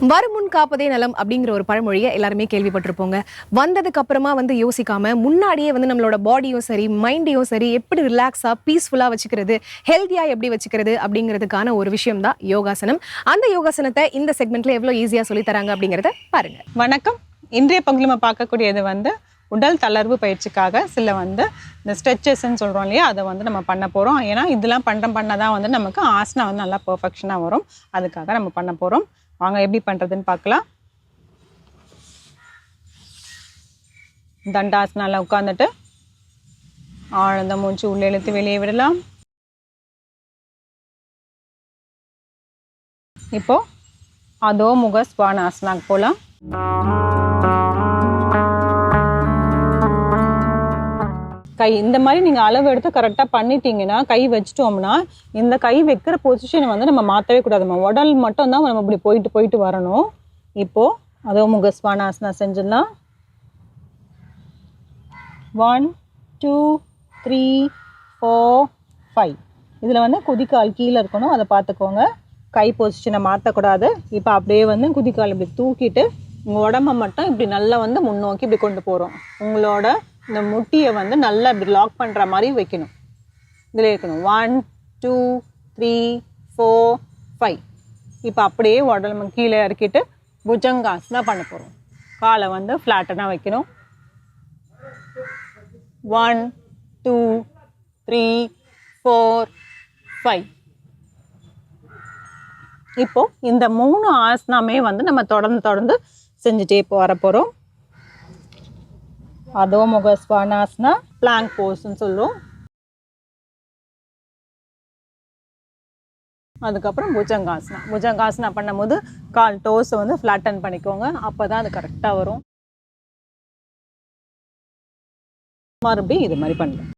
வருமுன் காப்பதே நலம் அப்படிங்கிற ஒரு பழமொழியை எல்லாருமே கேள்விப்பட்டிருப்போங்க. வந்ததுக்கு அப்புறமா வந்து யோசிக்காம முன்னாடியே வந்து நம்மளோட பாடியும் சரி மைண்டையும் சரி எப்படி ரிலாக்ஸா பீஸ்ஃபுல்லா வச்சுக்கிறது ஹெல்த்தியா எப்படி வச்சுக்கிறது அப்படிங்கிறதுக்கான ஒரு விஷயம் தான் யோகாசனம். அந்த யோகாசனத்தை இந்த செக்மெண்ட்ல எவ்வளவு ஈஸியா சொல்லி தராங்க அப்படிங்கறத பாருங்க. வணக்கம். இன்றைய பகுதியில் நம்ம பார்க்கக்கூடியது வந்து உடல் தளர்வு பயிற்சிக்காக சில வந்து இந்த ஸ்ட்ரெச்சஸ்ன்னு சொல்கிறோம் இல்லையா? அதை வந்து நம்ம பண்ண போகிறோம் ஏன்னா இதெல்லாம் பண்ண பண்ண தான் வந்து நமக்கு ஆசனா வந்து நல்லா பர்ஃபெக்ஷனாக வரும். அதுக்காக நம்ம பண்ண போகிறோம் வாங்க எப்படி பண்ணுறதுன்னு பார்க்கலாம். தண்டாசனால உட்காந்துட்டு ஆழ்ந்த மூச்சு உள்ளே இழுத்து வெளியே விடலாம். இப்போ அதோ முக ஸ்வானாசனாக்கு போகலாம் கை இந்த மாதிரி நீங்கள் அளவு எடுத்து கரெக்டாக பண்ணிட்டீங்கன்னா கை வச்சிட்டோம்னா இந்த கை வைக்கிற பொசிஷனை வந்து நம்ம மாற்றவே கூடாது நம்ம உடல் மட்டும் தான் நம்ம இப்படி போயிட்டு போயிட்டு வரணும். இப்போது அதோ முக ஸ்வானாசனா செஞ்சிடலாம். One two three four five இதில் வந்து குதிக்கால் கீழே இருக்கணும். அதை பார்த்துக்கோங்க. கை பொசிஷனை மாற்றக்கூடாது இப்போ அப்படியே வந்து குதிக்கால் இப்படி தூக்கிட்டு உங்கள் உடம்ப மட்டும் இப்படி நல்லா வந்து முன்னோக்கி இப்படி கொண்டு போகிறோம் உங்களோட இந்த முட்டியை வந்து நல்லா இப்படி லாக் பண்ணுற மாதிரி வைக்கணும். இதில் இருக்கணும். One two three four five இப்போ அப்படியே உடம்பு கீழே இறக்கிட்டு புஜங்காசனா பண்ண போகிறோம் காலை வந்து ஃப்ளாட்டனாக வைக்கணும். One two three four five இப்போது இந்த மூணு ஆசனமே வந்து நம்ம தொடர்ந்து தொடர்ந்து செஞ்சுட்டே போகிற போகிறோம் அதோ முக பிளாங்க் போஸ்ன்னு சொல்லுவோம் அதுக்கப்புறம் புஜங்காசனா புஜங்காசனா பண்ணும்போது கால் டோஸை வந்து ஃப்ளாட்டன் பண்ணிக்கோங்க அப்போ தான் அது கரெக்டாக வரும் மறுபடியும் இது மாதிரி பண்ணலாம்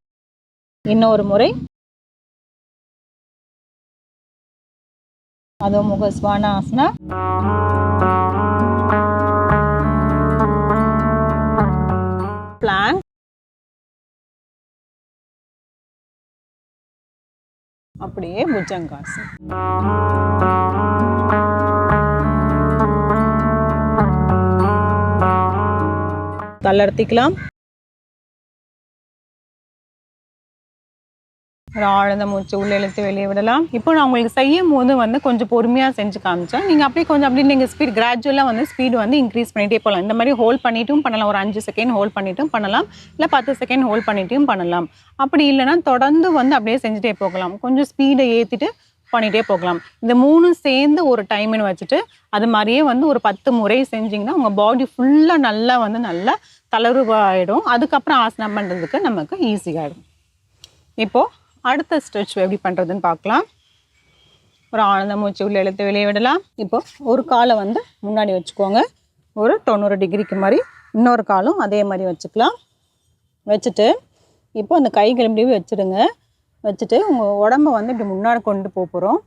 இன்னொரு முறை அதோ முக ஸ்வானாசனா அப்படியே புஜங்காசன் தளர்த்திக்கலாம் ஒரு ஆழ்ந்த மூச்சு உள்ள இழுத்து வெளியே விடலாம். இப்போ நான் உங்களுக்கு செய்யும் போது வந்து கொஞ்சம் பொறுமையாக செஞ்சு காமிச்சேன். நீங்கள் அப்படியே கொஞ்சம் அப்படியே நீங்கள் ஸ்பீட் கிராஜுவலாக வந்து ஸ்பீடு வந்து இன்க்ரீஸ் பண்ணிகிட்டே போகலாம் இந்த மாதிரி ஹோல்ட் பண்ணிட்டும் பண்ணலாம். ஒரு அஞ்சு செகண்ட் ஹோல்ட் பண்ணிட்டும் பண்ணலாம். இல்லை பத்து செகண்ட் ஹோல்ட் பண்ணிட்டும் பண்ணலாம். அப்படி இல்லைன்னா தொடர்ந்து வந்து அப்படியே செஞ்சுட்டே போகலாம். கொஞ்சம் ஸ்பீடை ஏற்றிட்டு பண்ணிகிட்டே போகலாம். இந்த மூணும் சேர்ந்து ஒரு டைம்னு வச்சுட்டு அது மாதிரியே வந்து ஒரு பத்து முறை செஞ்சிங்கன்னா உங்கள் பாடி ஃபுல்லாக நல்லா வந்து நல்லா தளர்வாயிடும். அதுக்கப்புறம் ஆசனம் பண்ணுறதுக்கு நமக்கு ஈஸியாகிடும் இப்போது அடுத்த ஸ்ட்ரெச் எப்படி பண்ணுறதுன்னு பார்க்கலாம். ஒரு ஆனந்த மூச்சு உள்ள இழுத்து வெளியே விடலாம். இப்போ ஒரு காலை வந்து முன்னாடி வச்சுக்கோங்க. ஒரு தொண்ணூறு டிகிரிக்கு மாதிரி இன்னொரு காலும் அதே மாதிரி வச்சுக்கலாம். வச்சுட்டு இப்போ அந்த கைகள் இப்படி வச்சுடுங்க. வச்சுட்டு உங்கள் உடம்ப வந்து இப்படி முன்னாடி கொண்டு போக போகிறோம்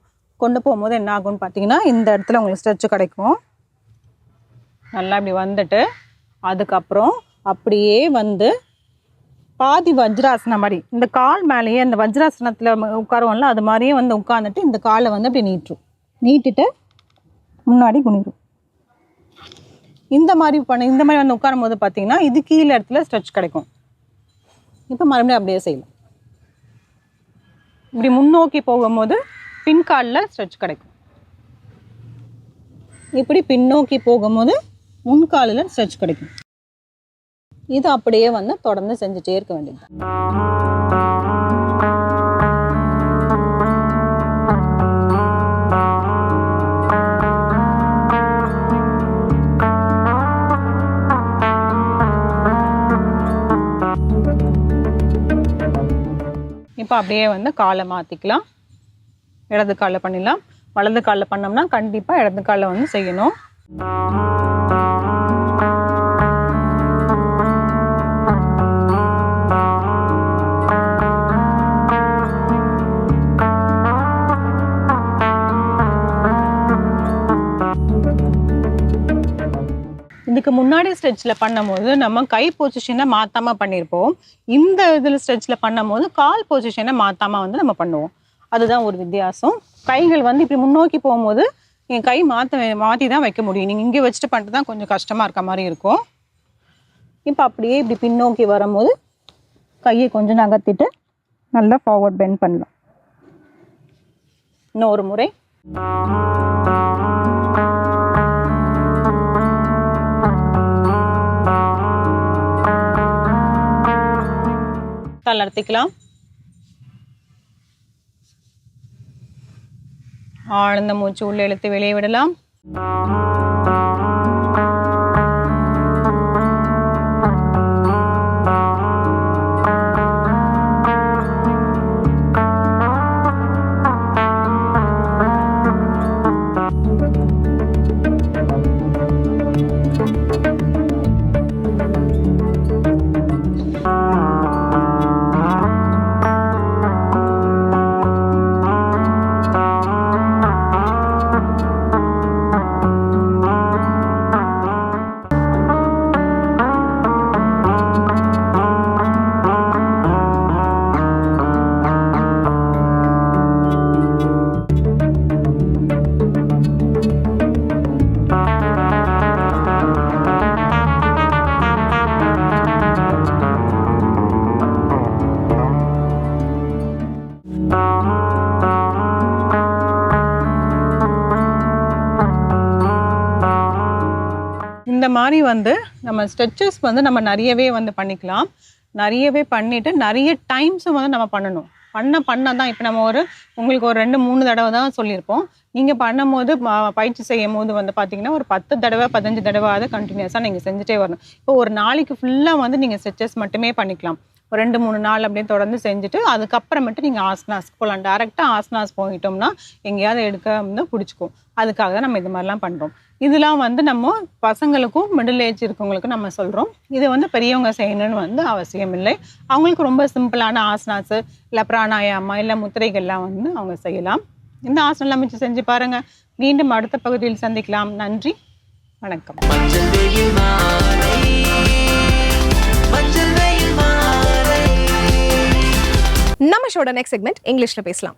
கொண்டு போகும்போது என்ன ஆகும்னு பார்த்தீங்கன்னா இந்த இடத்துல உங்களுக்கு ஸ்ட்ரெச்சு கிடைக்கும். நல்லா இப்படி வந்துட்டு அதுக்கப்புறம் அப்படியே வந்து பாதி வஜ்ராசனம் மாதிரி. இந்த கால் மேலேயே அந்த வஜ்ராசனத்தில் உட்காருவோம்ல அது மாதிரியே வந்து உட்காந்துட்டு இந்த காலை வந்து அப்படி நீட்டுரும் நீட்டுட்டு முன்னாடி குனிரும் இந்த மாதிரி பண்ண இந்த மாதிரி வந்து உட்காரும் போது பார்த்தீங்கன்னா இது கீழே இடத்துல ஸ்ட்ரெச் கிடைக்கும். இப்போ மறுபடியும் அப்படியே செய்யலாம். இப்படி முன்னோக்கி போகும்போது பின்காலில் ஸ்ட்ரெச் கிடைக்கும். இப்படி பின்னோக்கி போகும்போது முன்காலில் ஸ்ட்ரெச் கிடைக்கும். இது அப்படியே வந்து தொடர்ந்து செஞ்சுட்டே இருக்க வேண்டியது. இப்போ அப்படியே வந்து காலை மாற்றிக்கலாம் இடது காலில் பண்ணிடலாம். வலது காலில் பண்ணோம்னா கண்டிப்பாக இடது காலில் வந்து செய்யணும். இதுக்கு முன்னாடி ஸ்ட்ரெச்சில் பண்ணும்போது நம்ம கை பொசிஷனை மாற்றாமல் பண்ணியிருப்போம் இந்த இதில் ஸ்ட்ரெச்சில் பண்ணும்போது கால் பொசிஷனை மாற்றாமல் வந்து நம்ம பண்ணுவோம். அதுதான் ஒரு வித்தியாசம். கைகள் வந்து இப்படி முன்னோக்கி போகும்போது என் கை மாற்ற மாற்றி தான் வைக்க முடியும். நீங்கள் இங்கே வச்சுட்டு பண்ணிட்டு தான் கொஞ்சம் கஷ்டமாக இருக்க மாதிரி இருக்கும். இப்போ அப்படியே இப்படி பின்னோக்கி வரும்போது கையை கொஞ்சம் நகர்த்திட்டு நல்லா ஃபார்வர்ட் பெண்ட் பண்ணலாம். இன்னொரு முறை. தளர்த்திக்கலாம் ஆழ்ந்த மூச்சு உள்ளே இழுத்து வெளியே விடலாம். மாதிரி வந்து நம்ம ஸ்ட்ரெச்சஸ் வந்து நம்ம நிறையவே வந்து பண்ணிக்கலாம். நிறையவே பண்ணிட்டு நிறைய டைம்ஸும் வந்து நம்ம பண்ணணும். பண்ண பண்ண தான் இப்போ நம்ம ஒரு உங்களுக்கு ஒரு ரெண்டு மூணு தடவை தான் சொல்லியிருப்போம். நீங்கள் பண்ணும்போது பயிற்சி செய்யும் போது வந்து பார்த்தீங்கன்னா ஒரு பத்து தடவை பதினஞ்சு தடவை கண்டினியூஸாக நீங்கள் செஞ்சுட்டே வரணும். இப்போ ஒரு நாளைக்கு ஃபுல்லாக வந்து நீங்கள் ஸ்ட்ரெச்சஸ் மட்டுமே பண்ணிக்கலாம். ஒரு ரெண்டு மூணு நாள் அப்படியே தொடர்ந்து செஞ்சுட்டு அதுக்கப்புறமேட்டு நீங்கள் ஆசனாஸ்க்கு போகலாம் டேரெக்டாக ஆஸ்னாஸ் போயிட்டோம்னா எங்கேயாவது எடுக்க வந்து பிடிச்சிக்கும். அதுக்காக தான் நம்ம இது மாதிரிலாம் பண்ணுறோம் இதெல்லாம் வந்து நம்ம பசங்களுக்கும் மிடில் ஏஜ் இருக்கவங்களுக்கும் நம்ம சொல்கிறோம் இது வந்து பெரியவங்க செய்யணும்னு வந்து அவசியம் இல்லை. அவங்களுக்கு ரொம்ப சிம்பிளான ஆசனாஸ் இல்லை பிராணாயாமா இல்லை முத்திரைகள்லாம் வந்து அவங்க செய்யலாம். இந்த ஆசனம்லாம் மிச்சம் செஞ்சு பாருங்கள் மீண்டும் அடுத்த பகுதியில் சந்திக்கலாம். நன்றி. வணக்கம். நம்ம ஷோட நெக்ஸ்ட் செக்மெண்ட் இங்கிலீஷில் பேசலாம்.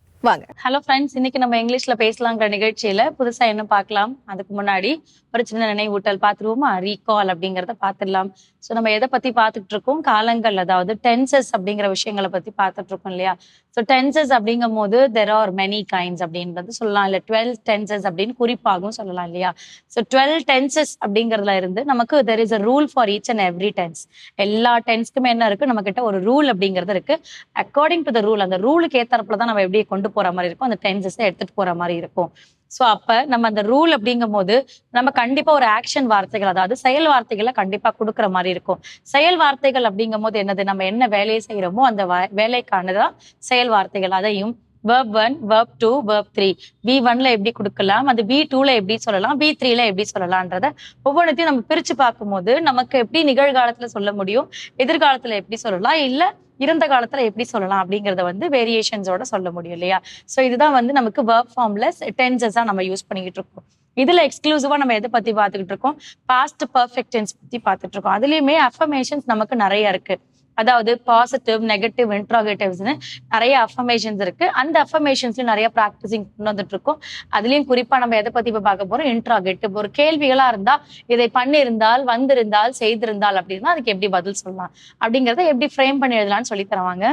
வாங்க. ஹலோ ஃப்ரெண்ட்ஸ் இன்னைக்கு நம்ம இங்கிலீஷ்ல பேசலாங்கிற நிகழ்ச்சியில புதுசா என்ன பார்க்கலாம்? அதுக்கு முன்னாடி ஒரு சின்ன நினைவூட்டல் பார்த்துருவோமா? ரீகால் அப்படிங்கறத பார்த்துடலாம். ஸோ நம்ம எதை பத்தி பார்த்துட்டு இருக்கோம் காலங்கள் அதாவது டென்சஸ் அப்படிங்கிற விஷயங்களை பத்தி பார்த்துட்டு இருக்கோம் இல்லையா? ஸோ டென்சஸ் அப்படிங்கும் போது தெர் ஆர் மெனி கைண்ட்ஸ் அப்படின்றது சொல்லலாம். இல்லை டுவெல் டென்சஸ் அப்படின்னு குறிப்பாகவும் சொல்லலாம் இல்லையா? ஸோ டுவெல் டென்சஸ் அப்படிங்கிறதுல இருந்து நமக்கு there is a rule for each and every tense எல்லா டென்ஸ்க்குமே என்ன இருக்கு? நம்ம கிட்ட ஒரு ரூல் அப்படிங்கிறது இருக்கு. அக்கார்டிங் டு த ரூல் அந்த ரூலுக்கு ஏத்தரப்புல தான் நம்ம எப்படி கொண்டு போற மாதிரி இருக்கும். அந்த டென்சஸை எடுத்துட்டு போற மாதிரி இருக்கும். ஸோ அப்ப நம்ம அந்த ரூல் அப்படிங்கும் போது நம்ம கண்டிப்பா ஒரு ஆக்ஷன் வார்த்தைகள் அதாவது செயல் வார்த்தைகளை கண்டிப்பா கொடுக்குற மாதிரி இருக்கும். செயல் வார்த்தைகள் அப்படிங்கும் போது என்னது? நம்ம என்ன வேலையை செய்யறோமோ அந்த வேலைக்கானதான் செயல் வார்த்தைகள். அதையும் verb one verb two verb three V ஒன்ல எப்படி கொடுக்கலாம்? அது வி டூல எப்படி சொல்லலாம்? வி த்ரீல எப்படி சொல்லலாம்ன்றத ஒவ்வொன்றத்தையும் நம்ம பிரிச்சு பார்க்கும்போது நமக்கு எப்படி நிகழ்காலத்துல சொல்ல முடியும்? எதிர்காலத்துல எப்படி சொல்லலாம்? இல்ல இருந்த காலத்துல எப்படி சொல்லலாம் அப்படிங்கறத வந்து வேரியேஷன்ஸோட சொல்ல முடியும் இல்லையா? சோ இதுதான் வந்து நமக்கு வேர்க் ஃபார்ம்ல டென்சஸா நம்ம யூஸ் பண்ணிக்கிட்டு இருக்கோம். இதுல எக்ஸ்க்ளூசிவா நம்ம எதை பத்தி பார்த்துக்கிட்டு இருக்கோம்? பாஸ்ட் பர்ஃபெக்ட் டென்ஸ் பத்தி பார்த்துட்டு இருக்கோம். அதுலயுமே அஃபர்மேஷன்ஸ் நமக்கு நிறைய இருக்கு. அதாவது பாசிட்டிவ் நெகட்டிவ் இன்ட்ராகேட்டிவ்ஸ்னு நிறைய அஃபர்மேஷன்ஸ் இருக்கு. அந்த அஃபர்மேஷன்ஸ்ல நிறைய ப்ராக்டிசிங் கொண்டு வந்துட்டு இருக்கோம். அதுலயும் குறிப்பா நம்ம எதை பத்தி இப்ப பார்க்க போறோம்? இன்ட்ராகேட்டிவ் ஒரு கேள்விகளா இருந்தா இதை பண்ணியிருந்தால் வந்திருந்தால் செய்திருந்தால் அப்படின்னா அதுக்கு எப்படி பதில் சொல்லலாம்? அப்படிங்கறத எப்படி ஃப்ரேம் பண்ணி எழுதலாம்னு சொல்லி தருவாங்க.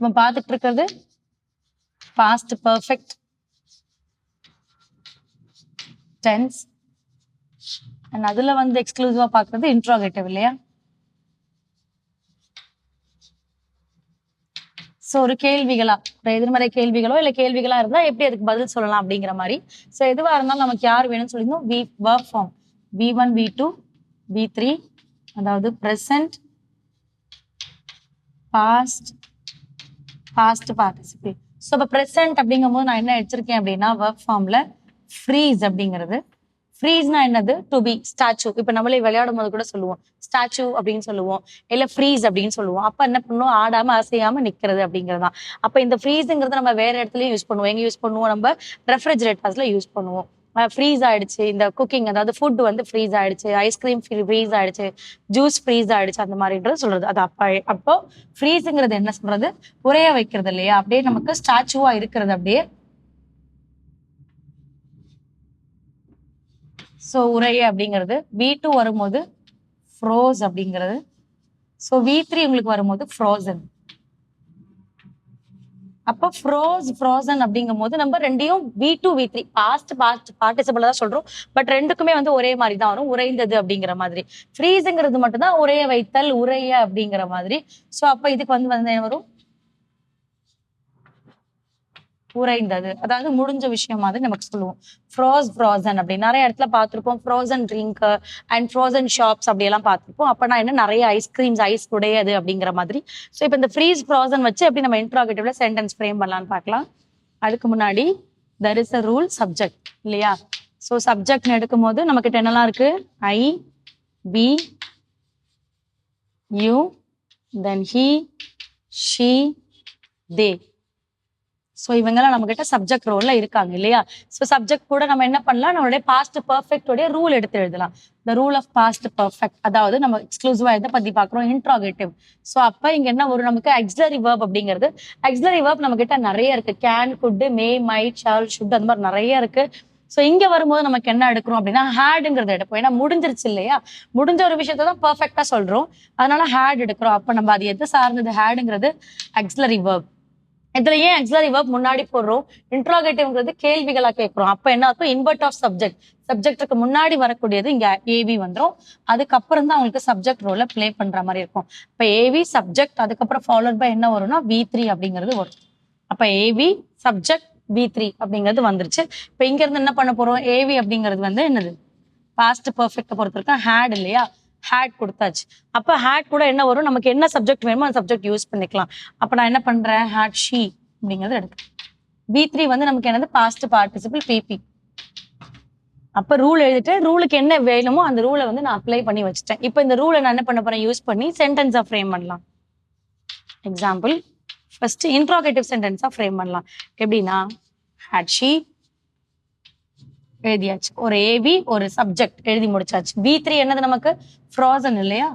நம்ம பார்த்துட்டு இருக்கிறது பாஸ்ட் பர்ஃபெக்ட் டென்ஸ் அண்ட் அதுல வந்து எக்ஸ்க்ளூசிவா பார்க்கறது இன்ட்ராகேட்டிவ் இல்லையா? ஸோ ஒரு கேள்விகளா எதிர்மறை கேள்விகளோ இல்லை கேள்விகளா இருந்தால் எப்படி அதுக்கு பதில் சொல்லலாம் அப்படிங்கிற மாதிரி. ஸோ எதுவாக இருந்தாலும் நமக்கு யார் வேணும்னு சொல்லியிருந்தோம்? V work form V one V two V three அதாவது present past past participate so இப்போ ப்ரெசன்ட் அப்படிங்கும்போது நான் என்ன எடுத்திருக்கேன் அப்படின்னா ஒர்க் ஃபார்ம்ல ஃப்ரீஸ் அப்படிங்கிறது. ஃப்ரீஸ்னா என்னது? டு பி ஸ்டாச்சு இப்போ நம்மளே விளையாடும் போது கூட சொல்லுவோம். ஸ்டாச்சு அப்படின்னு சொல்லுவோம். இல்ல ஃப்ரீஸ் அப்படின்னு சொல்லுவோம். அப்ப என்ன பண்ணுவோம்? ஆடாம அசையாம நிக்கிறது அப்படிங்கிறது தான் அப்ப இந்த ஃப்ரீஸுங்கிறத நம்ம வேற இடத்துலயும் யூஸ் பண்ணுவோம். எங்க யூஸ் பண்ணுவோம்? நம்ம ரெஃப்ரிஜரேட்டர்ஸ்ல யூஸ் பண்ணுவோம். ஃப்ரீஸ் ஆயிடுச்சு. இந்த குக்கிங் அதாவது ஃபுட் வந்து ஃப்ரீஸ் ஆயிடுச்சு. ஐஸ்கிரீம் ஃப்ரீஸ் ஆயிடுச்சு. ஜூஸ் ஃப்ரீஸ் ஆயிடுச்சு. அந்த மாதிரின்றது சொல்றது. அது அப்ப அப்போ ஃப்ரீஸுங்கிறது என்ன சொல்றது? உரைய வைக்கிறது இல்லையா? அப்படியே நமக்கு ஸ்டாச்சுவா இருக்கிறது அப்படியே ஸோ உரைய அப்படிங்கிறது வி டூ வரும்போது ஃப்ரோஸ் அப்படிங்கிறது. ஸோ வி த்ரீ உங்களுக்கு வரும்போது ஃப்ரோசன் அப்போ ஃப்ரோஸ் ஃப்ரோசன் அப்படிங்கும் போது நம்ம ரெண்டையும் V two V three past past participle தான் சொல்றோம். பட் ரெண்டுக்குமே வந்து ஒரே மாதிரி தான் வரும் உறைந்தது அப்படிங்கிற மாதிரி. ஃப்ரீஸுங்கிறது மட்டும்தான் உரைய வைத்தல் உரைய அப்படிங்கிற மாதிரி. ஸோ அப்போ இதுக்கு வந்து வந்து என்ன வரும்? உறைந்தது அதாவது முடிஞ்ச விஷயம் மாதிரி நமக்கு சொல்லுவோம். ஃப்ரோஸ் ஃப்ரோசன் அப்படி. நிறைய இடத்துல பார்த்துருப்போம். Frozen drink and frozen shops அப்படியெல்லாம் பார்த்துருப்போம். அப்போ நான் என்ன நிறைய ஐஸ்கிரீம்ஸ் ஐஸ் உடையது அப்படிங்கிற மாதிரி. ஸோ இப்போ இந்த ஃப்ரீஸ் ஃப்ரோசன் வச்சு எப்படி நம்ம இன்ட்ராகேட்டிவ்ல சென்டென்ஸ் ஃப்ரேம் பண்ணலான்னு பார்க்கலாம். அதுக்கு முன்னாடி there is a rule subject இல்லையா? ஸோ சப்ஜெக்ட்னு எடுக்கும் போது நமக்கிட்ட என்னெல்லாம் இருக்கு? I we you then he she they so இவங்கெல்லாம் நம்ம கிட்ட சப்ஜெக்ட் ரோல்ல இருக்காங்க இல்லையா? ஸோ சப்ஜெக்ட் கூட நம்ம என்ன பண்ணலாம்? நம்மளுடைய பாஸ்ட் பர்ஃபெக்டோடைய ரூல் எடுத்து எழுதலாம். The rule of past perfect அதாவது நம்ம எக்ஸ்க்ளூசிவா எதை பத்தி பாக்குறோம் இன்ட்ராகேட்டிவ் ஸோ அப்ப இங்க என்ன ஒரு நமக்கு எக்ஸ்லரி வேர்ப் அப்படிங்கிறது. எக்ஸ்லரி வேர்ப் நம்ம கிட்ட நிறைய இருக்கு. Can could may might shall should அந்த மாதிரி நிறைய இருக்கு. ஸோ இங்க வரும்போது நமக்கு என்ன எடுக்கிறோம் அப்படின்னா ஹேடுங்கிறத எடுப்போம். ஏன்னா முடிஞ்சிருச்சு இல்லையா? முடிஞ்ச ஒரு விஷயத்தை தான் பர்ஃபெக்டா சொல்றோம். அதனால ஹேட் எடுக்கிறோம். அப்ப நம்ம அது எது சார்ந்தது? ஹேடுங்கிறது எக்ஸ்லரி வேர்ப் இதுல ஏன் எக்ஸலரி வேர்ப் முன்னாடி போடுறோம்? இன்ட்ராகேட்டிவ்ங்கிறது கேள்விகளா கேட்கிறோம். அப்ப என்ன இருக்கும் இன்வெர்ட் ஆஃப் சப்ஜெக்ட் சப்ஜெக்ட்டுக்கு முன்னாடி வரக்கூடியது இங்க ஏவி வந்துடும் அதுக்கப்புறம் தான் அவங்களுக்கு சப்ஜெக்ட் ரோல ப்ளே பண்ற மாதிரி இருக்கும். இப்ப ஏவி சப்ஜெக்ட் அதுக்கப்புறம் ஃபாலோட் பை என்ன வரும்னா வி த்ரீ அப்படிங்கிறது வரும். அப்ப ஏவி சப்ஜெக்ட் வி த்ரீ அப்படிங்கிறது வந்துருச்சு. இப்ப இங்க இருந்து என்ன பண்ண போறோம்? ஏவி அப்படிங்கிறது வந்து என்னது? பாஸ்ட் பர்ஃபெக்ட் பொறுத்த வரைக்கும் ஹேட் இல்லையா? ஹேட் கொடுத்தாச்சு. அப்போ ஹேட் கூட என்ன வரும்? நமக்கு என்ன சப்ஜெக்ட் வேணுமோ அந்த சப்ஜெக்ட் யூஸ் பண்ணிக்கலாம். அப்போ நான் என்ன பண்றேன்? ஹேட் ஷீ அப்படிங்கிறது எடுக்கிறேன் பி த்ரீ வந்து நமக்கு என்னது? பாஸ்ட் பார்ட்டிசிபிள் பிபி அப்ப ரூல் எழுதிட்டு ரூலுக்கு என்ன வேணுமோ அந்த ரூலை வந்து நான் அப்ளை பண்ணி வச்சுட்டேன். இப்போ இந்த ரூலை நான் என்ன பண்ண போறேன்? யூஸ் பண்ணி சென்டென்ஸா ஃப்ரேம் பண்ணலாம். எக்ஸாம்பிள் ஃபர்ஸ்ட் இன்ட்ராகேட்டிவ் சென்டென்ஸா ஃப்ரேம் பண்ணலாம். எப்படின்னா ஹேட் ஷீ எழுதியாச்சு. ஒரு ஏவி ஒரு சப்ஜெக்ட் எழுதி முடிச்சாச்சு. பி த்ரீ என்னது நமக்கு? ஃப்ரோசன் இல்லையா?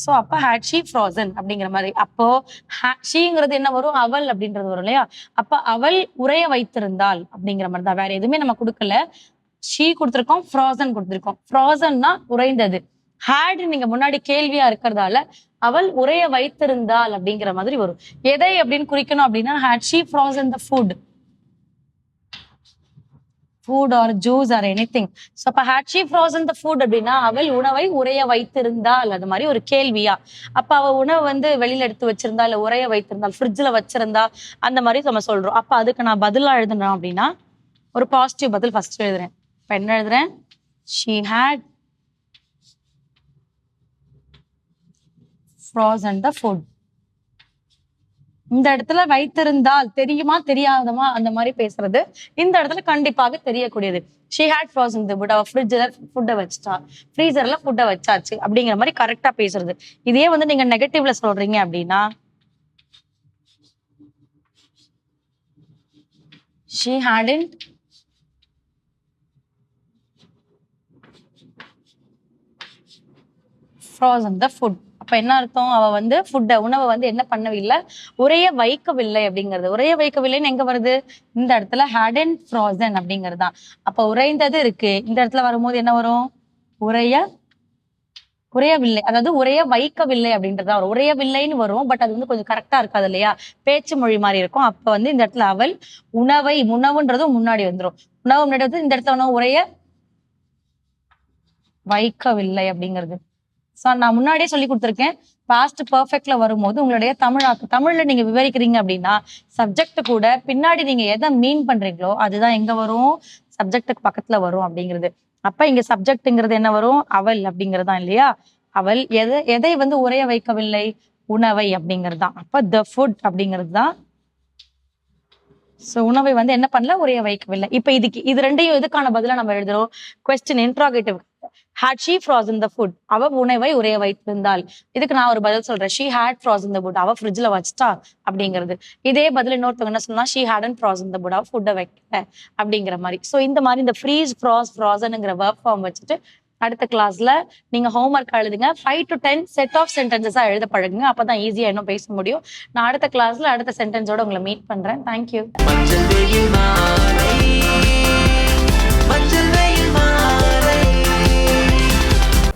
சோ அப்ப ஹேட்ஷி ஃப்ரோசன் அப்படிங்கிற மாதிரி. அப்போ ஹேட்ஷிங்கிறது என்ன வரும்? அவள் அப்படின்றது வரும் இல்லையா? அப்ப அவள் உரைய வைத்திருந்தாள் அப்படிங்கிற மாதிரி தான். வேற எதுவுமே நம்ம கொடுக்கல. ஷீ கொடுத்துருக்கோம் ஃப்ரோசன் கொடுத்துருக்கோம். ஃப்ரோசன்னா உறைந்தது. ஹேட் நீங்க முன்னாடி கேள்வியா இருக்கிறதால அவள் உரைய வைத்திருந்தாள் அப்படிங்கிற மாதிரி வரும். எதை அப்படின்னு குறிக்கணும் அப்படின்னா had she frozen the food food or juice or anything so அப்போ ஹேட்ஷி ஃப்ரோசன் த ஃபுட் அப்படின்னா அவள் உணவை உரைய வைத்திருந்தால் அது மாதிரி ஒரு கேள்வியா. அப்போ அவள் உணவை வந்து வெளியில எடுத்து வச்சிருந்தா இல்ல உரைய வைத்திருந்தால் ஃப்ரிட்ஜில் வச்சிருந்தா அந்த மாதிரி நம்ம சொல்றோம். அப்போ அதுக்கு நான் பதிலாக எழுதுனோம் அப்படின்னா ஒரு பாசிட்டிவ் பதில் ஃபர்ஸ்ட் எழுதுறேன். இப்போ என்ன எழுதுறேன்? She had frozen the food இந்த இடத்துல வைத்திருந்தால் தெரியுமா தெரியாதமா அந்த மாதிரி பேசுறது. இந்த இடத்துல கண்டிப்பாக தெரியக்கூடியது. She had frozen the food அவ ஃப்ரிட்ஜில் ஃபுட்டை வச்சுட்டா. ஃப்ரீசர்ல ஃபுட்டை வச்சாச்சு. அப்படிங்கிற மாதிரி கரெக்டா பேசுறது. இதே வந்து நீங்க நெகட்டிவ்ல சொல்றீங்க அப்படின்னா she hadn't frozen the food அப்ப என்ன அர்த்தம்? அவ வந்து ஃபுட்டை உணவை வந்து என்ன பண்ணவில்லை உரைய வைக்கவில்லை அப்படிங்கிறது. உரைய வைக்கவில்லைன்னு எங்க வருது? இந்த இடத்துல ஹேட் அண்ட் ஃப்ராசன் அப்படிங்கிறது தான். அப்ப உறைந்தது இருக்கு. இந்த இடத்துல வரும்போது என்ன வரும்? உரைய உரையவில்லை அதாவது உரைய வைக்கவில்லை அப்படின்றதா வரும். உரையவில்லைன்னு வரும் பட் அது வந்து கொஞ்சம் கரெக்டா இருக்காது இல்லையா? பேச்சு மொழி மாதிரி இருக்கும். அப்ப வந்து இந்த இடத்துல அவள் உணவை உணவுன்றதும் முன்னாடி வந்துடும் உணவு முன்னாடி வந்து இந்த இடத்துல உணவு உரைய வைக்கவில்லை அப்படிங்கிறது. ஸோ நான் முன்னாடியே சொல்லி கொடுத்துருக்கேன். பாஸ்ட் பர்ஃபெக்ட்ல வரும்போது உங்களுடைய தமிழாக்கு தமிழ்ல நீங்க விவரிக்கிறீங்க அப்படின்னா சப்ஜெக்ட் கூட பின்னாடி நீங்க எதை மீன் பண்றீங்களோ அதுதான் எங்க வரும்? சப்ஜெக்டுக்கு பக்கத்துல வரும் அப்படிங்கிறது. அப்ப இங்க சப்ஜெக்ட்ங்கிறது என்ன வரும்? அவள் அப்படிங்கிறது இல்லையா? அவள் எதை எதை வந்து உரைய வைக்கவில்லை? உணவை அப்படிங்கிறது தான் அப்ப த ஃபுட் அப்படிங்கிறது தான் ஸோ உணவை வந்து என்ன பண்ணல? உரைய வைக்கவில்லை. இப்ப இதுக்கு இது ரெண்டையும் இதுக்கான பதிலா நம்ம எழுதுறோம்? Question interrogative had she frozen the food அவ உணவை உரைய வைத்திருந்தாள். இதுக்கு நான் ஒரு பதில் சொல்றேன். She had frozen the food அவ ஃப்ரிட்ஜில் வச்சிட்டா அப்படிங்கிறது. இதே பதில் இன்னொருத்தவங்க என்ன சொன்னா she had and frozen the food அவ ஃபுட்டை வைக்கல அப்படிங்கிற மாதிரி. ஸோ இந்த மாதிரி இந்த ஃப்ரீஸ் ஃப்ராஸ் ஃப்ராசனுங்கிற ஒர்க் ஃபார்ம் வச்சுட்டு அடுத்த கிளாஸ்ல நீங்க ஹோம்ஒர்க் எழுதுங்க five to ten set of சென்டென்சஸா எழுத பழகுங்க. அப்பதான் ஈஸியா இன்னும் பேச முடியும். நான் அடுத்த கிளாஸ்ல அடுத்த சென்டென்ஸோட உங்களை மீட் பண்றேன். தேங்க்யூ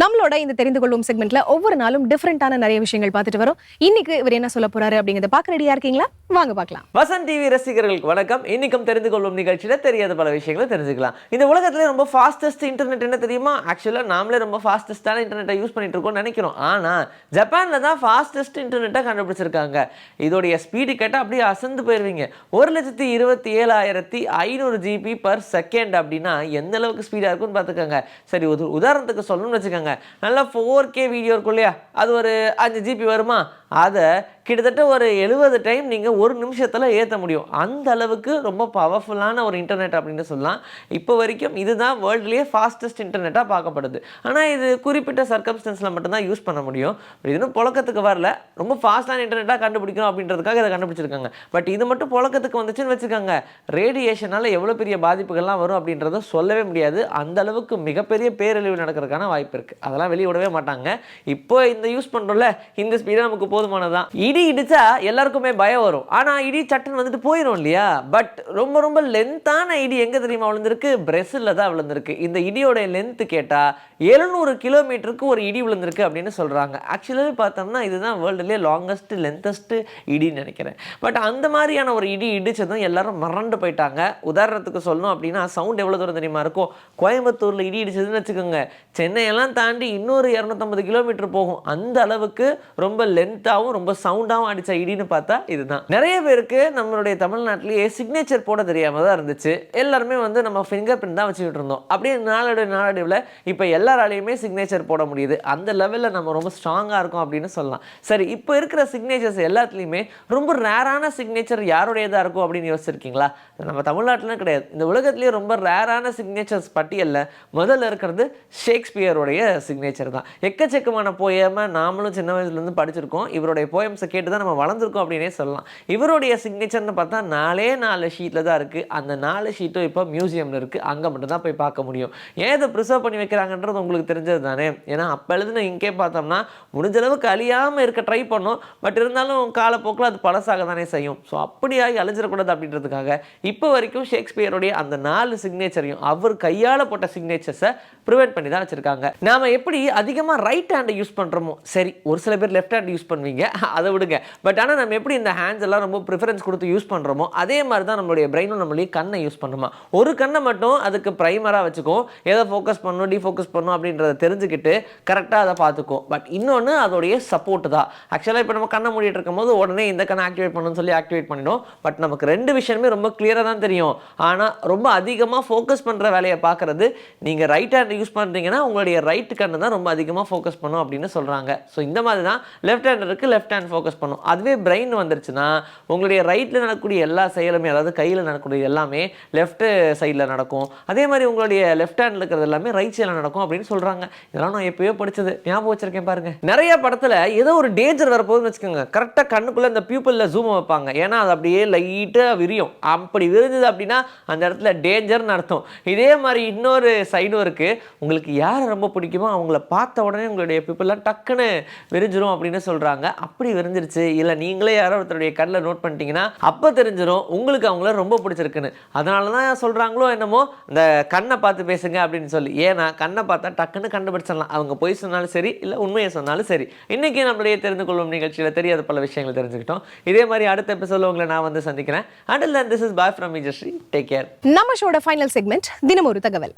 நம்மளோட இந்த தெரிந்து கொள்வோம் செக்மெண்ட்ல ஒவ்வொரு நாளும் டிஃப்ரெண்டான நிறைய விஷயங்கள் பார்த்துட்டு வரோம். இன்னைக்கு இவர் என்ன சொல்ல போறாரு அப்படிங்கறத பார்க்க ரெடியா இருக்கீங்களா? வாங்க பார்க்கலாம். வசந்த் டிவி ரசிகர்களுக்கு வணக்கம். இன்னைக்கும் தெரிந்து கொள்ளும் நிகழ்ச்சியில தெரியாத பல விஷயங்களை தெரிஞ்சுக்கலாம். இந்த உலகத்துல ரொம்ப ஃபாஸ்டஸ்ட் இன்டர்நெட் என்ன தெரியுமா? ஆக்சுவலா நாமளே ரொம்ப ஃபாஸ்டஸ்டான இன்டர்நெட்டை யூஸ் பண்ணிட்டு இருக்கோம்னு நினைக்கிறோம். ஆனா ஜப்பான்ல தான் ஃபாஸ்டஸ்ட் இன்டர்நெட்டை கண்டுபிடிச்சிருக்காங்க. இதோடைய ஸ்பீடு கேட்டால் அப்படியே அசந்து போயிருவீங்க. ஒரு லட்சத்தி இருபத்தி ஏழாயிரத்தி ஐநூறு ஜிபி பர் செகண்ட் அப்படின்னா எந்த அளவுக்கு ஸ்பீடாக இருக்கும்னு பார்த்துக்கோங்க. சரி ஒரு உதாரணத்துக்கு சொல்லணும்னு வச்சுக்கோங்க. நல்லா ஃபோர் கே வீடியோ இருக்கும் இல்லையா? அது ஒரு அஞ்சு ஜிபி வருமா? அதை கிட்டத்தட்ட ஒரு எழுபது டைம் நீங்கள் ஒரு நிமிஷத்தில் ஏற்ற முடியும். அந்த அளவுக்கு ரொம்ப பவர்ஃபுல்லான ஒரு இன்டர்நெட் அப்படின்னு சொல்லலாம். இப்போ வரைக்கும் இதுதான் வேர்ல்ட்லேயே ஃபாஸ்டஸ்ட் இன்டர்நெட்டாக பார்க்கப்படுது. ஆனால் இது குறிப்பிட்ட சர்க்கம்ஸ்டன்ஸில் மட்டும்தான் யூஸ் பண்ண முடியும். இது இன்னும் புழக்கத்துக்கு வரல. ரொம்ப ஃபாஸ்ட்டான இன்டர்நெட்டாக கண்டுபிடிக்கணும் அப்படின்றதுக்காக இதை கண்டுபிடிச்சிருக்காங்க. பட் இது மட்டும் புழக்கத்துக்கு வந்துச்சுன்னு வச்சுக்கோங்க. ரேடியேஷனால் எவ்வளோ பெரிய பாதிப்புகள்லாம் வரும் அப்படின்றத சொல்லவே முடியாது. அந்த அளவுக்கு மிகப்பெரிய பேரழிவு நடக்கிறதுக்கான வாய்ப்பு இருக்குது அதெல்லாம் வெளியே விடவே மாட்டாங்க. இப்போ இந்த யூஸ் பண்ணுறோம்ல இந்த ஸ்பீடாக நமக்கு போதுமானதான் இடி இடிச்சா எல்லாருக்குமே பயம் வரும். ஆனால் இடி சட்டன் வந்துட்டு போயிடும் இல்லையா? பட் ரொம்ப ரொம்ப லென்த்தான இடி எங்கே தெரியுமா விழுந்திருக்கு? பிரேசிலில் தான் விழுந்திருக்கு. இந்த இடியோடைய லென்த்து கேட்டால் எழுநூறு கிலோமீட்டருக்கு ஒரு இடி விழுந்திருக்கு அப்படின்னு சொல்கிறாங்க ஆக்சுவலாகவே பார்த்தோம்னா இதுதான் வேர்ல்டுலேயே லாங்கஸ்ட்டு லென்த்தஸ்ட்டு இடின்னு நினைக்கிறேன். பட் அந்த மாதிரியான ஒரு இடி இடிச்சதும் எல்லாரும் மறண்டு போயிட்டாங்க. உதாரணத்துக்கு சொல்லணும் அப்படின்னா சவுண்ட் எவ்வளோ தூரம் தெரியுமா இருக்கும்? கோயம்புத்தூரில் இடி இடிச்சதுன்னு வச்சுக்கோங்க. சென்னையெல்லாம் தாண்டி இன்னொரு இரநூத்தம்பது கிலோமீட்டர் போகும். அந்த அளவுக்கு ரொம்ப லென்த்தாகவும் ரொம்ப சவுண்ட் சவுண்டாகவும் அடித்த இடின்னு பார்த்தா இதுதான். நிறைய பேருக்கு நம்மளுடைய தமிழ்நாட்டிலேயே சிக்னேச்சர் போட தெரியாம தான் இருந்துச்சு. எல்லாருமே வந்து நம்ம ஃபிங்கர் பிரிண்ட் தான் வச்சுக்கிட்டு இருந்தோம். அப்படியே நாளடைவு நாளடைவில் இப்போ எல்லாராலையுமே சிக்னேச்சர் போட முடியுது. அந்த லெவலில் நம்ம ரொம்ப ஸ்ட்ராங்காக இருக்கும் அப்படின்னு சொல்லலாம். சரி இப்போ இருக்கிற சிக்னேச்சர்ஸ் எல்லாத்துலேயுமே ரொம்ப ரேரான சிக்னேச்சர் யாருடையதாக இருக்கும் அப்படின்னு யோசிச்சிருக்கீங்களா? நம்ம தமிழ்நாட்டிலும் கிடையாது. இந்த உலகத்துலேயே ரொம்ப ரேரான சிக்னேச்சர்ஸ் பட்டியலில் முதல்ல இருக்கிறது ஷேக்ஸ்பியருடைய சிக்னேச்சர் தான். எக்கச்சக்கமான போயமாக நாமளும் சின்ன வயசுலேருந்து படிச்சிருக்கோம். இவருடைய போயம்ஸை கேட்டு தான் நம்ம வளர்ந்துருக்கோம் அப்படின்னே சொல்லலாம். இவருடைய சிக்னேச்சர்னு பார்த்தா நாலே நாலு ஷீட்டில் தான் இருக்குது அந்த நாலு ஷீட்டும் இப்போ மியூசியமில் இருக்குது அங்கே மட்டும்தான் போய் பார்க்க முடியும். ஏன் இதை ப்ரிசர்வ் பண்ணி வைக்கிறாங்கன்றது உங்களுக்கு தெரிஞ்சது தானே? ஏன்னா அப்போ எழுதுன இங்கே பார்த்தோம்னா முடிஞ்சளவுக்கு அழியாமல் இருக்க ட்ரை பண்ணோம். பட் இருந்தாலும் காலப்போக்கில் அது பழசாக தானே செய்யும். ஸோ அப்படியாகி அழிஞ்சிடக்கூடாது அப்படின்றதுக்காக இப்போ வரைக்கும் ஷேக்ஸ்பியருடைய அந்த நாலு சிக்னேச்சரையும் அவர் கையால் போட்ட சிக்னேச்சர்ஸை ப்ரிவெண்ட் பண்ணி தான் வச்சுருக்காங்க. நாம் எப்படி அதிகமாக ரைட் ஹேண்டை யூஸ் பண்ணுறோமோ சரி ஒரு சில பேர் லெஃப்ட் ஹேண்ட் யூஸ் பண்ணுவீங்க. அதை விட விடுங்க பட் ஆனால் நம்ம எப்படி இந்த ஹேண்ட்ஸ் எல்லாம் ரொம்ப ப்ரிஃபரன்ஸ் கொடுத்து யூஸ் பண்ணுறோமோ அதே மாதிரி தான் நம்மளுடைய பிரெயினும் நம்மளுடைய கண்ணை யூஸ் பண்ணுமா? ஒரு கண்ணை மட்டும் அதுக்கு ப்ரைமராக வச்சுக்கும் எதை ஃபோக்கஸ் பண்ணணும் டிஃபோக்கஸ் பண்ணணும் அப்படின்றத தெரிஞ்சுக்கிட்டு கரெக்டாக அதை பார்த்துக்கும் பட் இன்னொன்று அதோடைய சப்போர்ட் தான். ஆக்சுவலாக இப்போ நம்ம கண்ணை மூடிட்டு இருக்கும் போது உடனே இந்த கண்ணை ஆக்டிவேட் பண்ணணும்னு சொல்லி ஆக்டிவேட் பண்ணிடும் பட் நமக்கு ரெண்டு விஷயமே ரொம்ப கிளியராக தான் தெரியும். ஆனால் ரொம்ப அதிகமாக ஃபோக்கஸ் பண்ணுற வேலையை பார்க்குறது நீங்கள் ரைட் ஹேண்ட் யூஸ் பண்ணுறீங்கன்னா உங்களுடைய ரைட் கண்ணு தான் ரொம்ப அதிகமாக ஃபோக்கஸ் பண்ணும் அப்படின்னு சொல்கிறாங்க ஸோ இந்த மாதிரி தான் லெஃப்ட் ஹேண்டருக்கு லெஃப்ட் ஹேண்ட் ஃபோக்கஸ் பண்ணும். அதுவே பிரெயின் வந்துருச்சுன்னா உங்களுடைய ரைட்டில் நடக்கக்கூடிய எல்லா செயலுமே அதாவது கையில் நடக்கக்கூடிய எல்லாமே லெஃப்ட் சைடில் நடக்கும். அதே மாதிரி உங்களுடைய லெஃப்ட் ஹேண்டில் இருக்கிறது எல்லாமே ரைட் சைடில் நடக்கும் அப்படின்னு சொல்கிறாங்க இதெல்லாம் நான் எப்பயோ படிச்சது. ஞாபகம் வச்சிருக்கேன் பாருங்க. நிறைய படத்தில் ஏதோ ஒரு டேஞ்சர் வரப்போகுதுன்னு வச்சுக்கோங்க. கரெக்டாக கண்ணுக்குள்ளே இந்த பியூப்பிளில் ஜூம் வைப்பாங்க. ஏன்னா அது அப்படியே லைட்டாக விரியும். அப்படி விரிஞ்சது அப்படின்னா அந்த இடத்துல டேஞ்சர்னு அர்த்தம். இதே மாதிரி இன்னொரு சைடும் இருக்குது உங்களுக்கு யார் ரொம்ப பிடிக்குமோ அவங்கள பார்த்த உடனே உங்களுடைய பிப்பிள்லாம் டக்குன்னு விரிஞ்சிரும் அப்படின்னு சொல்கிறாங்க அப்படி விரிஞ்சு தெரிஞ்சிருச்சு இல்லை நீங்களே யாரோ ஒருத்தருடைய கண்ணில் நோட் பண்ணிட்டீங்கன்னா அப்போ தெரிஞ்சிடும் உங்களுக்கு அவங்கள ரொம்ப பிடிச்சிருக்குன்னு. அதனால தான் சொல்கிறாங்களோ என்னமோ இந்த கண்ணை பார்த்து பேசுங்க அப்படின்னு சொல்லி. ஏன்னா கண்ணை பார்த்தா டக்குன்னு கண்டுபிடிச்சிடலாம். அவங்க பொய் சொன்னாலும் சரி இல்லை உண்மையை சொன்னாலும் சரி. இன்றைக்கி நம்மளுடைய தெரிந்து கொள்ளும் நிகழ்ச்சியில் தெரியாத பல விஷயங்களை தெரிஞ்சுக்கிட்டோம். இதே மாதிரி அடுத்த எபிசோட உங்களை நான் வந்து சந்திக்கிறேன். Until then this is bye from Vijayasri take care நம்ம ஷோட ஃபைனல் செக்மெண்ட் தினம் ஒரு தகவல்.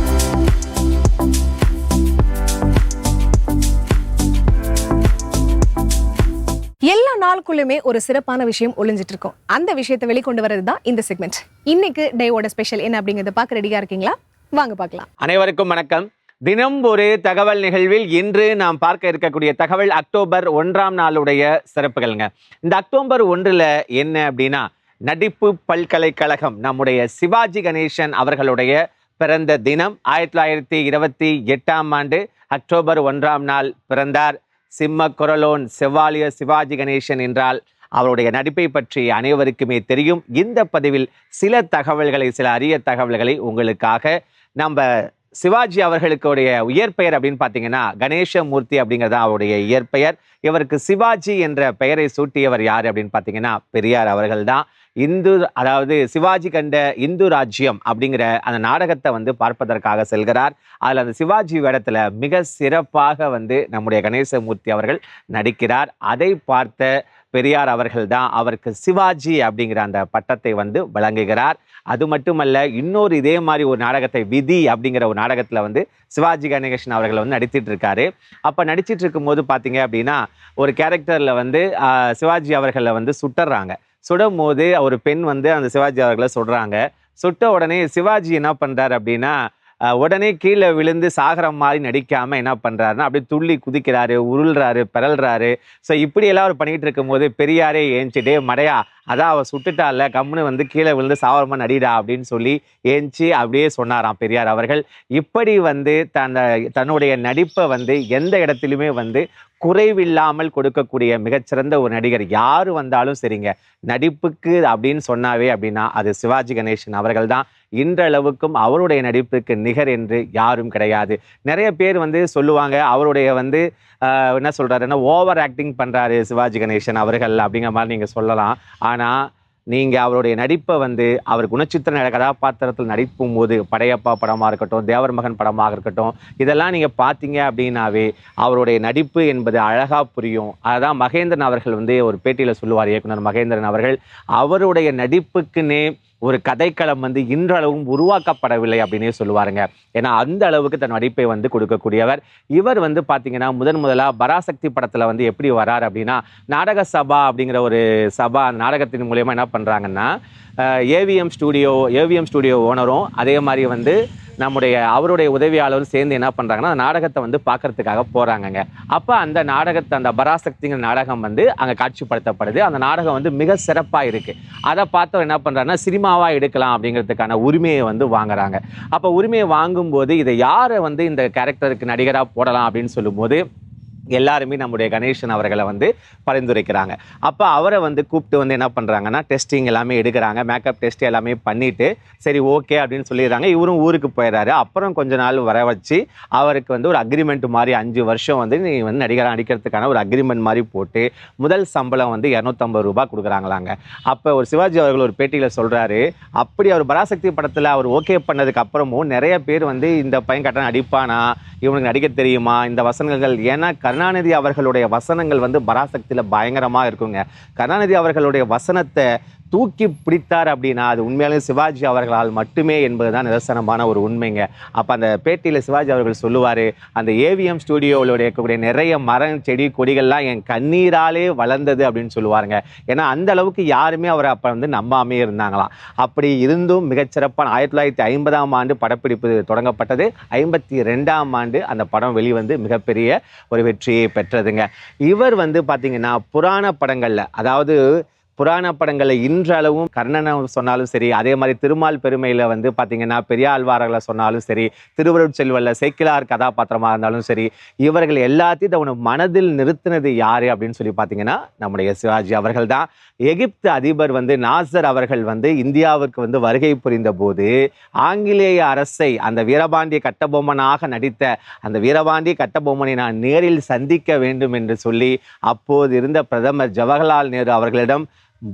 எல்லா நாளுக்குள்ளுமே ஒரு சிறப்பான விஷயம் ஒளிஞ்சிட்டு இருக்கும் அந்த விஷயத்தை வெளிக்கொண்டு வர்றது தான் இந்த செக்மெண்ட் இன்னைக்கு டேவோட ஸ்பெஷல் என்ன அப்படிங்கறத பார்க்க ரெடியா இருக்கீங்களா? வாங்க பார்க்கலாம். அனைவருக்கும் வணக்கம். தினம் ஒரு தகவல் நிகழ்வில் இன்று நாம் பார்க்க இருக்கக்கூடிய தகவல் அக்டோபர் ஒன்றாம் நாளுடைய சிறப்புகள்ங்க. இந்த அக்டோபர் ஒன்றில் என்ன அப்படின்னா நடிப்பு பல்கலைக்கழகம் நம்முடைய சிவாஜி கணேசன் அவர்களுடைய பிறந்த தினம் ஆயிரத்தி தொள்ளாயிரத்தி இருபத்தி எட்டாம் ஆண்டு அக்டோபர் ஒன்றாம் நாள் பிறந்தார். சிம்ம குரலோன் செவ்வாலியர் சிவாஜி கணேசன் என்றால் அவருடைய நடிப்பை பற்றி அனைவருக்குமே தெரியும். இந்த பதிவில் சில தகவல்களை சில அரிய தகவல்களை உங்களுக்காக நம்ம சிவாஜி அவர்களுக்குடைய இயற்பெயர் அப்படின்னு பார்த்தீங்கன்னா கணேசமூர்த்தி அப்படிங்கிறது அவருடைய இயற்பெயர். இவருக்கு சிவாஜி என்ற பெயரை சூட்டியவர் யார் அப்படின்னு பார்த்தீங்கன்னா பெரியார் அவர்கள் தான் இந்து அதாவது சிவாஜி கண்ட இந்து ராஜ்யம் அப்படிங்கிற அந்த நாடகத்தை வந்து பார்ப்பதற்காக செல்கிறார். அதில் அந்த சிவாஜி வேடத்தில் மிக சிறப்பாக வந்து நம்முடைய கணேசமூர்த்தி அவர்கள் நடிக்கிறார். அதை பார்த்த பெரியார் அவர்கள் தான் அவருக்கு சிவாஜி அப்படிங்கிற அந்த பட்டத்தை வந்து வழங்குகிறார். அது மட்டுமல்ல இன்னொரு இதே மாதிரி ஒரு நாடகத்தை விதி அப்படிங்கிற ஒரு நாடகத்தில் வந்து சிவாஜி கணேசன் அவர்கள் வந்து நடித்திட்டு இருக்காரு. அப்போ நடிச்சிட்டு இருக்கும்போது பார்த்தீங்க அப்படின்னா ஒரு கேரக்டரில் வந்து சிவாஜி அவர்களை வந்து சுட்டுறாங்க. சுடும் போது ஒரு பெண் வந்து அந்த சிவாஜி அவர்களை சுடுறாங்க சுட்ட உடனே சிவாஜி என்ன பண்ணுறாரு அப்படின்னா உடனே கீழே விழுந்து சாகர மாதிரி நடிக்காமல் என்ன பண்ணுறாருன்னா அப்படியே துள்ளி குதிக்கிறாரு உருள்றாரு பிறல்றாரு. ஸோ இப்படியெல்லாம் அவர் பண்ணிகிட்டு இருக்கும்போது பெரியாரே டே மடையா அதான் அவள் சுட்டுட்டால கம்முன்னு வந்து கீழே விழுந்து சாவரமா நடிடா அப்படின்னு சொல்லி ஏஞ்சி அப்படியே சொன்னாராம் பெரியார் அவர்கள். இப்படி வந்து தன் தன்னுடைய நடிப்பை வந்து எந்த இடத்துலையுமே வந்து குறைவில்லாமல் கொடுக்கக்கூடிய மிகச்சிறந்த ஒரு நடிகர் யார் வந்தாலும் சரிங்க. நடிப்புக்கு அப்படின்னு சொன்னாவே அப்படின்னா அது சிவாஜி கணேசன் அவர்கள் தான் இன்றளவுக்கும் அவருடைய நடிப்புக்கு நிகர் என்று யாரும் கிடையாது. நிறைய பேர் வந்து சொல்லுவாங்க அவருடைய வந்து என்ன சொல்கிறாருன்னா ஓவர் ஆக்டிங் பண்ணுறாரு சிவாஜி கணேசன் அவர்கள் அப்படிங்கிற மாதிரி நீங்கள் சொல்லலாம். ஆனால் நீங்கள் அவருடைய நடிப்பை வந்து அவர் குணச்சித்திர கதாபாத்திரத்தில் நடிக்கும் போது படையப்பா படமாக இருக்கட்டும் தேவர் மகன் படமாக இருக்கட்டும் இதெல்லாம் நீங்கள் பார்த்தீங்க அப்படின்னாவே அவருடைய நடிப்பு என்பது அழகாக புரியும். அதான் மகேந்திரன் அவர்கள் வந்து ஒரு பேட்டியில் சொல்லுவார் இயக்குனர் மகேந்திரன் அவர்கள் அவருடைய நடிப்புக்குன்னே ஒரு கதைக்களம் வந்து இன்றளவும் உருவாக்கப்படவில்லை அப்படின்னே சொல்லுவாருங்க. ஏன்னா அந்த அளவுக்கு தன் நடிப்பை வந்து கொடுக்கக்கூடியவர். இவர் வந்து பார்த்தீங்கன்னா முதன் முதலாக பராசக்தி படத்தில் வந்து எப்படி வரார் அப்படின்னா நாடக சபா அப்படிங்கிற ஒரு சபா நாடகத்தின் மூலயமா என்ன பண்ணுறாங்கன்னா ஏவிஎம் ஸ்டூடியோ ஏவிஎம் ஸ்டூடியோ ஓனரும் அதே மாதிரி வந்து நம்முடைய அவருடைய உதவியாளரும் சேர்ந்து என்ன பண்ணுறாங்கன்னா அந்த நாடகத்தை வந்து பார்க்கறதுக்காக போகிறாங்கங்க அப்போ அந்த நாடகத்தை அந்த பராசக்திங்கிற நாடகம் வந்து அங்கே காட்சிப்படுத்தப்படுது. அந்த நாடகம் வந்து மிக சிறப்பாக இருக்குது அதை பார்த்தவர் என்ன பண்றாருன்னா சினிமாவாக எடுக்கலாம் அப்படிங்கிறதுக்கான உரிமையை வந்து வாங்குறாங்க. அப்போ உரிமையை வாங்கும்போது இதை யாரை வந்து இந்த கேரக்டருக்கு நடிகராக போடலாம் அப்படின்னு சொல்லும்போது எல்லாருமே நம்முடைய கணேசன் அவர்களை வந்து பரிந்துரைக்கிறாங்க. அப்போ அவரை வந்து கூப்பிட்டு வந்து என்ன பண்ணுறாங்கன்னா டெஸ்டிங் எல்லாமே எடுக்கிறாங்க. மேக்கப் டெஸ்ட் எல்லாமே பண்ணிவிட்டு சரி ஓகே அப்படின்னு சொல்லிடுறாங்க. இவரும் ஊருக்கு போயிடுறாரு. அப்புறம் கொஞ்ச நாள் வர வச்சு அவருக்கு வந்து ஒரு அக்ரிமெண்ட் மாதிரி அஞ்சு வருஷம் வந்து நீ வந்து நடிகராக நடிக்கிறதுக்கான ஒரு அக்ரிமெண்ட் மாதிரி போட்டு முதல் சம்பளம் வந்து இரநூத்தம்பது ரூபாய் கொடுக்குறாங்களாங்க. அப்போ ஒரு சிவாஜி அவர்கள் ஒரு பேட்டியில் சொல்கிறாரு அப்படி அவர் பராசக்தி படத்தில் அவர் ஓகே பண்ணதுக்கு அப்புறமும் நிறைய பேர் வந்து இந்த பையன் கட்டணம் அடிப்பானா? இவனுக்கு நடிக்க தெரியுமா? இந்த வசனங்கள் ஏன்னா கருணாநிதி அவர்களுடைய வசனங்கள் வந்து பராசக்தியில் பயங்கரமாக இருக்குங்க. கருணாநிதி அவர்களுடைய வசனத்தை தூக்கி பிடித்தார் அப்படின்னா அது உண்மையாலே சிவாஜி அவர்களால் மட்டுமே என்பதுதான் நிதர்சனமான ஒரு உண்மைங்க. அப்போ அந்த பேட்டியில் சிவாஜி அவர்கள் சொல்லுவார் அந்த ஏவிஎம் ஸ்டூடியோவில் இருக்கக்கூடிய நிறைய மரம் செடி கொடிகள்லாம் என் கண்ணீராலே வளர்ந்தது அப்படின்னு சொல்லுவாருங்க. ஏன்னா அந்த அளவுக்கு யாருமே அவரை அப்போ வந்து நம்பாமே இருந்தாங்களாம். அப்படி இருந்தும் மிகச்சிறப்பான ஆயிரத்தி தொள்ளாயிரத்தி ஐம்பதாம் ஆண்டு படப்பிடிப்பு தொடங்கப்பட்டது. ஐம்பத்தி ரெண்டாம் ஆண்டு அந்த படம் வெளிவந்து மிகப்பெரிய ஒரு வெற்றியை பெற்றதுங்க. இவர் வந்து பார்த்தீங்கன்னா புராண படங்களில் அதாவது புராண படங்களை இன்றளவும் கர்ணனை சொன்னாலும் சரி அதே மாதிரி திருமால் பெருமையில் வந்து பார்த்திங்கன்னா பெரிய ஆழ்வார்களை சொன்னாலும் சரி திருவருட் செல்வல்ல சேக்கிலார் கதாபாத்திரமாக இருந்தாலும் சரி இவர்கள் எல்லாத்தையும் தவணை மனதில் நிறுத்தினது யார் அப்படின்னு சொல்லி பார்த்தீங்கன்னா நம்முடைய சிவாஜி அவர்கள் தான் எகிப்து அதிபர் வந்து நாசர் அவர்கள் வந்து இந்தியாவிற்கு வந்து வருகை புரிந்த போது ஆங்கிலேய அரசை அந்த வீரபாண்டிய கட்டபொம்மனாக நடித்த அந்த வீரபாண்டிய கட்டபொம்மனை நான் நேரில் சந்திக்க வேண்டும் என்று சொல்லி அப்போது இருந்த பிரதமர் ஜவஹர்லால் நேரு அவர்களிடம்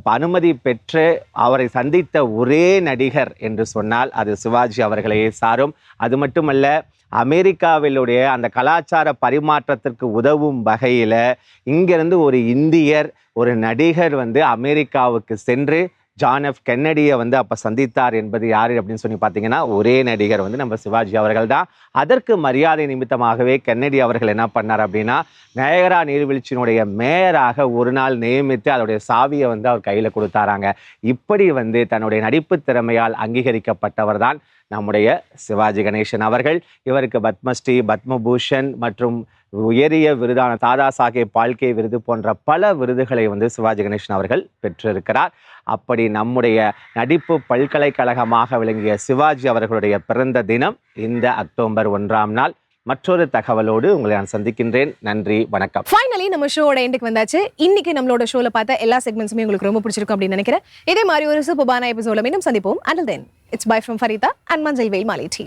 அனுமதி பெற்று அவரை சந்தித்த ஒரே நடிகர் என்று சொன்னால் அது சிவாஜி அவர்களையே சாரும். அது மட்டுமல்ல அமெரிக்காவிலுடைய அந்த கலாச்சார பரிமாற்றத்திற்கு உதவும் வகையில் இங்கிருந்து ஒரு இந்தியர் ஒரு நடிகர் வந்து அமெரிக்காவுக்கு சென்று ஜான் எஃப் கென்னடியை வந்து அப்போ சந்தித்தார் என்பது யார் அப்படின்னு சொல்லி பார்த்தீங்கன்னா ஒரே நடிகர் வந்து நம்ம சிவாஜி அவர்கள் தான் அதற்கு மரியாதை நிமித்தமாகவே கென்னடி அவர்கள் என்ன பண்ணார் அப்படின்னா நயகரா நீர்வீழ்ச்சியினுடைய மேயராக ஒரு நாள் நியமித்து அதோடைய சாவியை வந்து அவர் கையில் கொடுத்தாராங்க. இப்படி வந்து தன்னுடைய நடிப்பு திறமையால் அங்கீகரிக்கப்பட்டவர் தான் நம்முடைய சிவாஜி கணேசன் அவர்கள். இவருக்கு பத்மஸ்ரீ பத்மபூஷன் மற்றும் உயரிய விருதான தாதா சாஹேப் பால்கே விருது போன்ற பல விருதுகளை வந்து சிவாஜி கணேசன் அவர்கள் பெற்றிருக்கிறார். அப்படி நம்முடைய நடிப்பு பல்கலைக்கழகமாக விளங்கிய சிவாஜி அவர்களுடைய பிறந்த தினம் இந்த அக்டோபர் ஒன்றாம் நாள். மற்றொரு தகவலோடு உங்களை நான் சந்திக்கின்றேன். நன்றி வணக்கம். ஃபைனலி நம்ம ஷோட எண்டுக்கு வந்தாச்சு. இன்னைக்கு நம்மளோட ஷோல பார்த்த எல்லா செக்மெண்ட்ஸுமே உங்களுக்கு ரொம்ப பிடிச்சிருக்கும் அப்படின்னு நினைக்கிறேன். இதே மாதிரி ஒரு சூப்பர்பான எபிசோட மீண்டும் சந்திப்போம். And then it's bye from Farida and மஞ்சள் வெயில் மாலை டீ